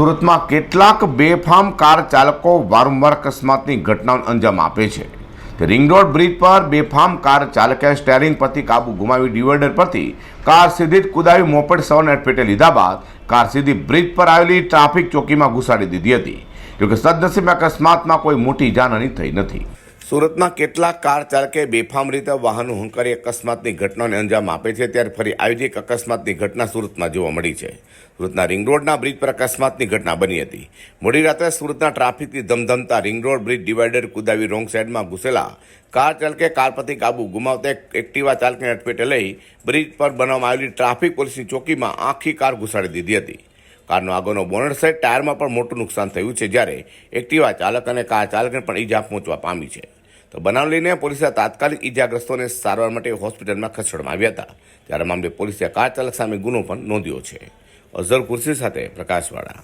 સુરતમાં કેટલાક બેફામ કાર ચાલકો વારંવાર અકસ્માતની ઘટનાઓને અંજામ આપે છે. રિંગ રોડ બ્રિજ પર બેફામ કાર ચાલકે સ્ટેરિંગ પરથી કાબુ ગુમાવી ડિવાઈડર પરથી કાર સીધી જ કુદાવી મોપેડ સવારને અટપેટે લીધા બાદ કાર સીધી બ્રિજ પર આવેલી ટ્રાફિક ચોકીમાં ઘુસાડી દીધી હતી. જોકે સદનસીબે અકસ્માતમાં કોઈ મોટી જાનહાની થઈ નથી. સુરતમાં કેટલાક કાર ચાલકે બેફામ રીતે વાહનો હુંકારી અકસ્માતની ઘટનાને અંજામ આપે છે, ત્યારે ફરી આવી એક અકસ્માતની ઘટના સુરતમાં જોવા મળી છે. સુરતના રિંગ રોડના બ્રિજ પર અકસ્માતની ઘટના બની હતી. મોડી રાત્રે સુરતના ટ્રાફિકથી ધમધમતા રિંગ રોડ બ્રિજ ડિવાઈડર કુદાવી રોંગ સાઈડમાં ઘૂસેલા કાર ચાલકે કાર પરથી કાબુ ગુમાવતા એક એક્ટિવા ચાલકને અટપેટે લઈ બ્રિજ પર બનાવવામાં આવેલી ટ્રાફિક પોલીસની ચોકીમાં આખી કાર ઘુસાડી દીધી હતી. કારનો આગળનો બોનટ સાઈડ ટાયરમાં પણ મોટું નુકસાન થયું છે, જ્યારે એક્ટિવા ચાલક અને કાર ચાલકને પણ ઈજા પહોંચવા પામી છે. તો બનાવ લઈને પોલીસે તાત્કાલિક ઈજાગ્રસ્તોને સારવાર માટે હોસ્પિટલમાં ખસેડવામાં આવ્યા હતા. ત્યારે મામલે પોલીસે કાર ચાલક સામે ગુનો પણ નોંધ્યો છે. અઝર કુર્સી સાથે પ્રકાશવાળા.